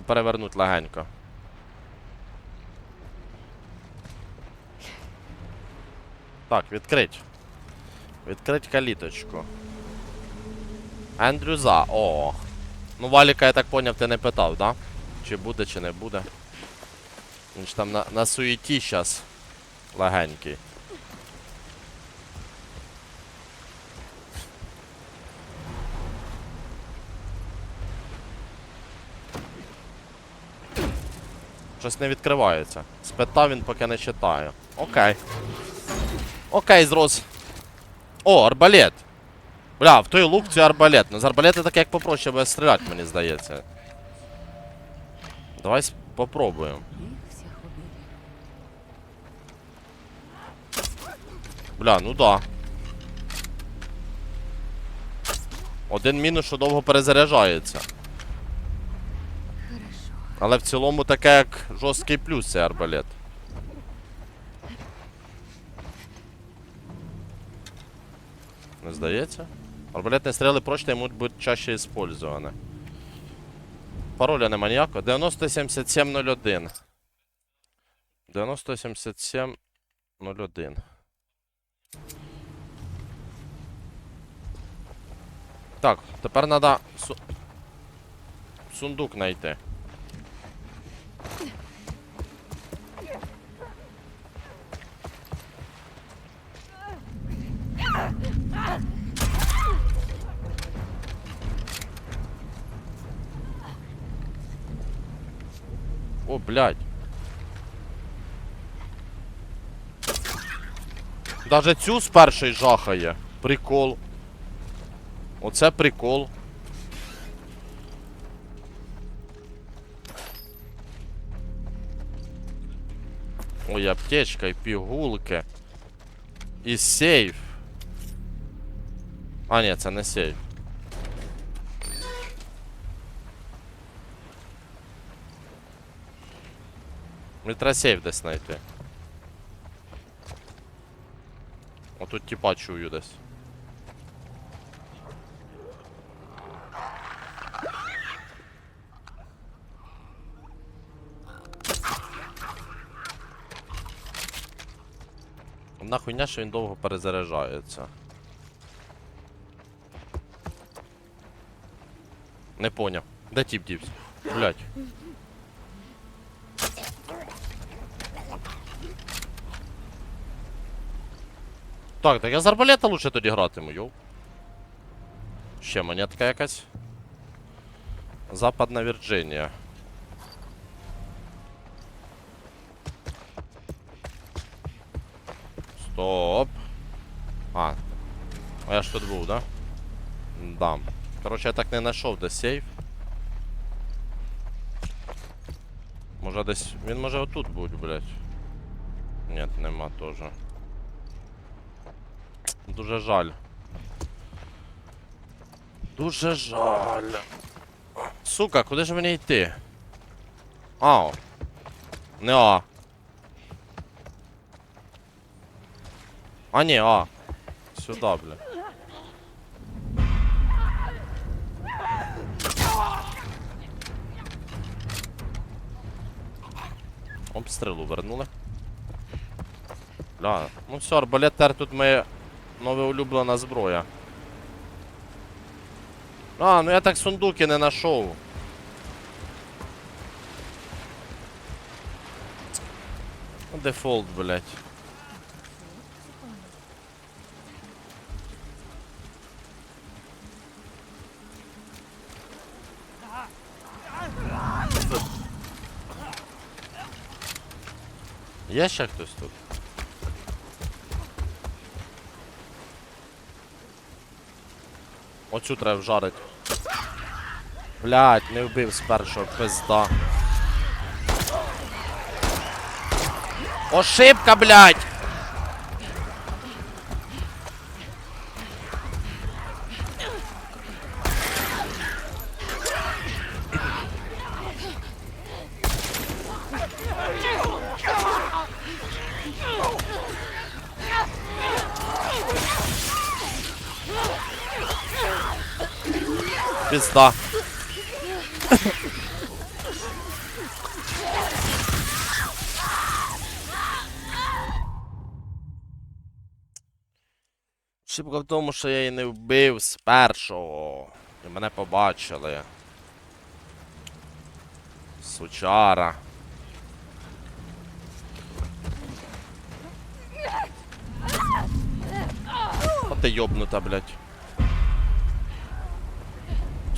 поперевернуть легенько. Так, відкрить. Відкрить каліточку. Ендрюза, о. Ну, Валіка, я так поняв, ти не питав, да? Чи буде, чи не буде. Він ж там на, на суєті щас легенький. Щось не відкривається. Спитав він, поки не читаю. Окей. Окей, зрос. О, арбалет. Бля, в той лук це арбалет. Ну з арбалета так як попроще буде стріляти, мені здається. Давай с- попробуємо. Их всех убили. Бля, ну да. Один мінус, що довго перезаряджається. Але в цілому таке як жорсткий плюс цей арбалет. Не здається? Арбалетні стріли прочні можуть бути чаще использовані. Пароля нема ніякого. 907701. 907701. Так, тепер треба су... сундук знайти. О, блядь. Даже цю з першої жахає. Прикол. Оце прикол. Ой, аптечка і пігулки. І сейф. А, ні, це не сейф. Мені десь знайти. Отут тіпа чую десь. Одна хуйня, що він довго перезаряджається. Не поняв. Де тіп дівся? Блять. Так, так я з арбалета лучше тоді гратиму, йоу. Ще монетка якась. Западна Вірджинія. Стоп. А. А я ж тут був, да? Да. Короче, я так не знайшов де сейф. Може десь. Він може отут бути, блядь. Ні, нема теж. Дуже жаль. Дуже жаль. Сука, куди ж мені йти? Ау. Не А. А, ні, А. Сюди, бля. Обстрілу вернули. Бля, ну все, арбалет тепер тут моя нове улюблена зброя. А, ну я так сундуки не знайшов. Дефолт, блять. Є ще хтось тут? Оцю треба вжарить. Блять, не вбив з першого пизда. Ошибка, блять! пізда. Шибка в тому, що я її не вбив з першого. І мене побачили. Сучара. От йобнута, блядь.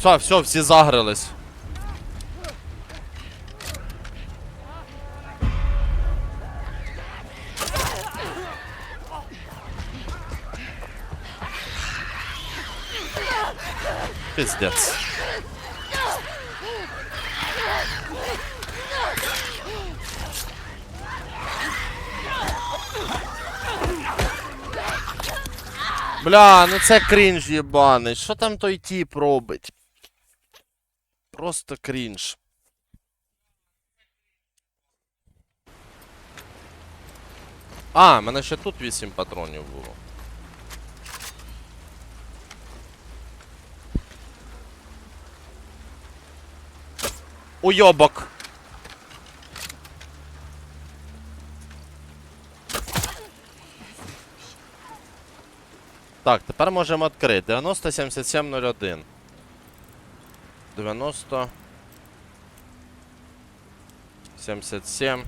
Все, все, всі загрились. Пиздец. Бля, ну це крінж єбаний. Що там той тіп робить? Просто крінж. А, в мене ще тут 8 патронів було. Уйобок. Так, тепер можемо відкрити. 90 77 01. 90 77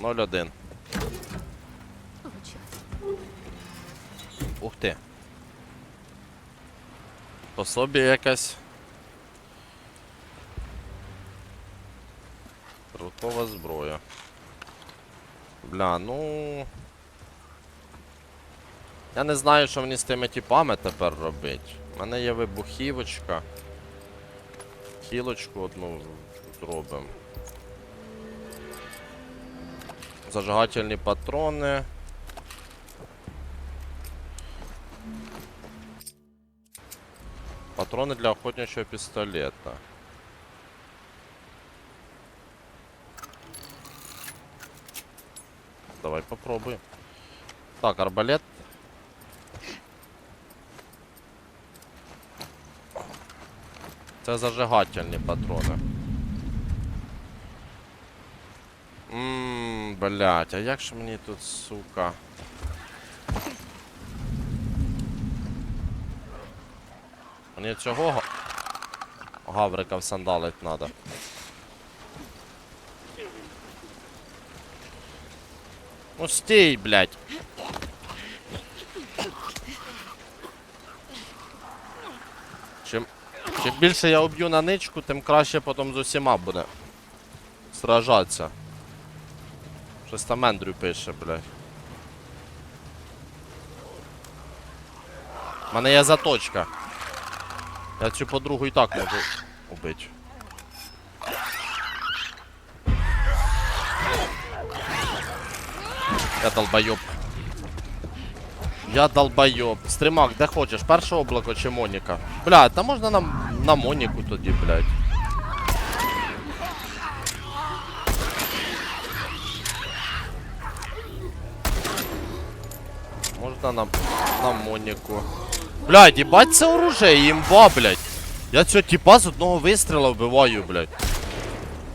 01. Получилось. Ух ти. Пособі якась. Рутова зброя. Бля, ну. Я не знаю, що мені з тими типами тепер робити. У мене є вибухівочка. Хілочку одну зробимо. Зажигательні патрони. Патроны для охотничьего пистолета. Давай попробуем. Так, арбалет. Це зажигательні патрони. Ммм, блять, а як же мені тут, сука? Мені цього га- гаврика всандалить надо. Ну стій, блядь. Чим, більше я уб'ю на ничку, тим краще потім з усіма буде сражатися. Щось там Ендрю пише, блядь. У мене є заточка. Я цю подругу і так можу убити. Я долбойоб. Я долбойоб. Стримак, де хочеш? Перше облако чи Моніка? Бля, та можна на, на Моніку тоді, блядь. Можна на, на Моніку. Блядь, їбать це оружие, імба, блядь. Я цього типа з одного вистріла вбиваю, блядь.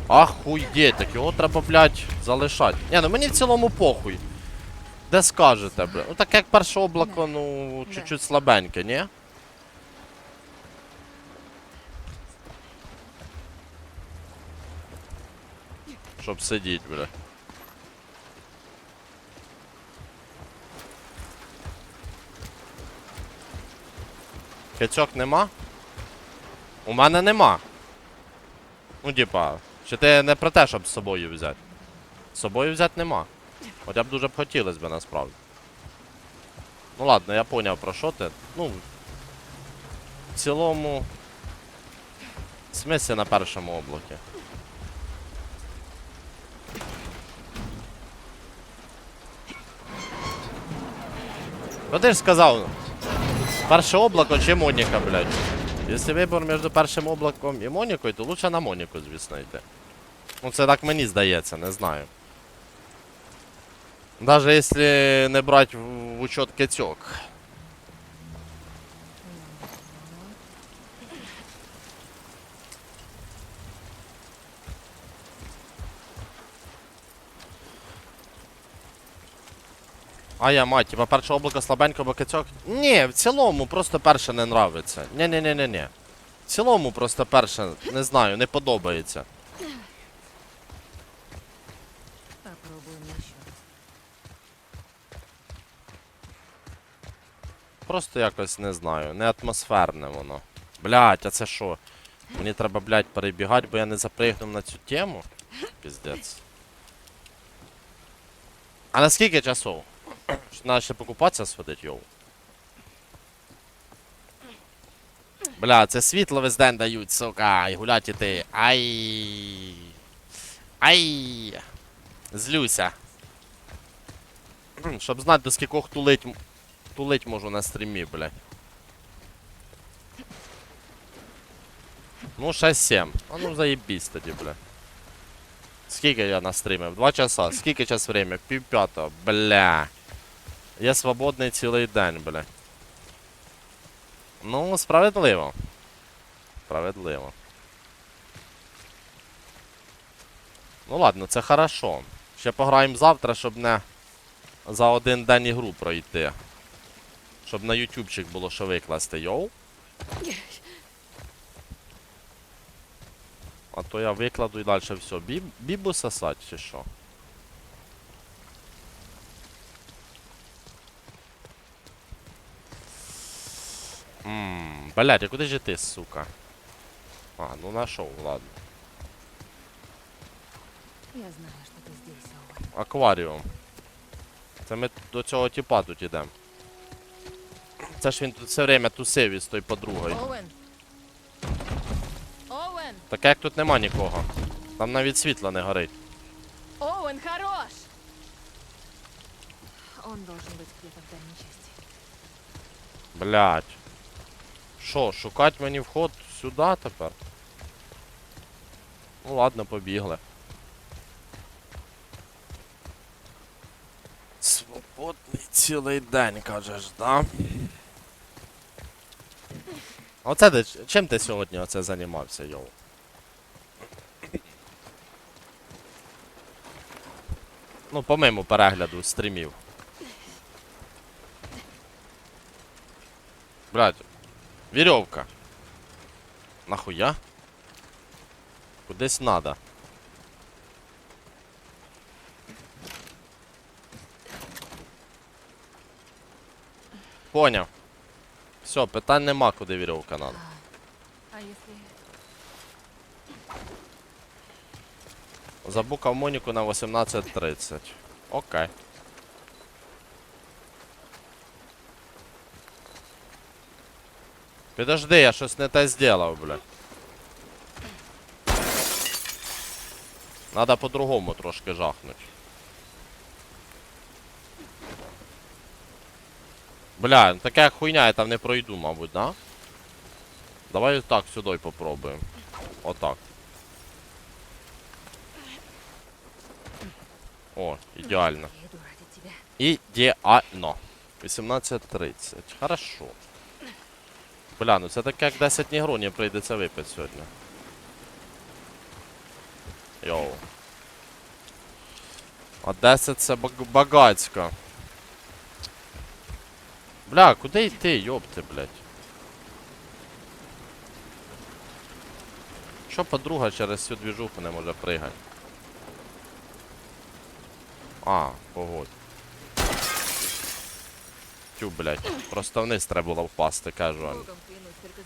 Ахуєть, так його треба, блядь, залишати. Ні, ну мені в цілому похуй. Де скажете, блядь? Ну так як перше облако, ну, чуть-чуть слабеньке, ні? Щоб сидіть, блядь. Кицьок нема? У мене нема. Ну, типа, чи ти не про те, щоб з собою взяти? З собою взяти нема. Хоча б дуже б хотілося б насправді. Ну ладно, я поняв про що ти. Ну. В цілому. В смислі на першому облакі. Ну ти ж сказав. Перше облако чи Моніка, блядь. Якщо вибор між першим облаком і Монікою, то лучше на Моніку, звісно, йти. Ну це так мені здається, не знаю. Даже якщо не брати в, учет кицьок. А я мать, типа перше облако слабенько, бо кицьок. Ні, в цілому просто перше не нравиться. ні ні ні ні ні В цілому просто перше, не знаю, не подобається. Попробуем еще Просто якось не знаю, не атмосферне воно. Блять, а це що? Мені треба, блять, перебігати, бо я не запригнув на цю тему. Піздець. А на скільки часов? Ще покупатися сходить, йоу. Бля, це світло весь день дають, сука, і гулять іти. Ай. Ай. Злюся. Щоб знати, до скількох тулить м- Тулить можу на стрімі, блядь. Ну, 6-7. А ну заебись тоді, бля. Скільки я настримив? Два часа. Скільки час время? Пів п'ятого. Бля. Я свободний цілий день, бля. Ну, справедливо. Справедливо. Ну ладно, це хорошо. Ще пограємо завтра, щоб не за один день ігру пройти. Щоб на ютубчик було що викласти, йоу. А то я викладу і далі все. Біб... Бібу сосать чи що? Ммм, блядь, а куди ж ти, сука? А, ну нашов, ладно. Я знаю, что ты здесь, Оуэн. Акваріум. Це ми до цього тіпа тут ідемо. Це ж він тут все время тусив із тою подругою. Оуэн! Оуэн! Таке як тут нема нікого. Там навіть світла не горить. Оуэн, хорош! Он должен быть где-то в дальней части. Блять. Що, шукать мені вход сюди тепер? Ну ладно, побігли. Свободний цілий день, кажеш, да? Оце де, чим ти сьогодні оце займався, йоу? Ну, по моєму перегляду стрімів. Блядь, веревка. Нахуя? Кудись надо. Поняв. Все, питань нема, куди вірьовка надо. А. Забукав Моніку на 18.30. Окей. Підожди, я щось не те зробив, бля. Надо по-другому трошки жахнуть. Бля, ну така хуйня, я там не пройду, мабуть, да? Давай так сюди попробуємо. Отак. О, ідеально. Ідеально. 18.30. Хорошо. Бля, ну це таке як 10 негронів прийдеться випити сьогодні. Йоу. А 10 це баг- багацько. Бля, куди йти, йопти, блядь? Що подруга через цю двіжуху не може пригати? А, погодь. Тю, блядь. Просто вниз треба було впасти, кажу.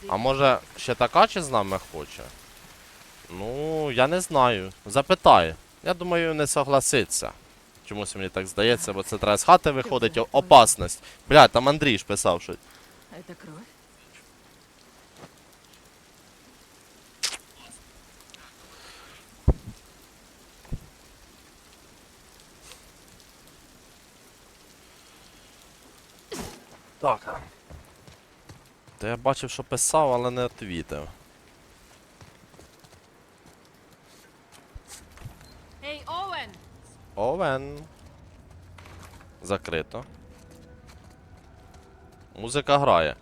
А може ще така чи з нами хоче? Ну, я не знаю. Запитай. Я думаю, не согласиться. Чомусь мені так здається, бо це треба з хати виходить. Опасність. Бля, там Андрій ж писав щось. Это кровь? Так. Та я бачив, що писав, але не відвітив. Овен. Закрито. Музика грає.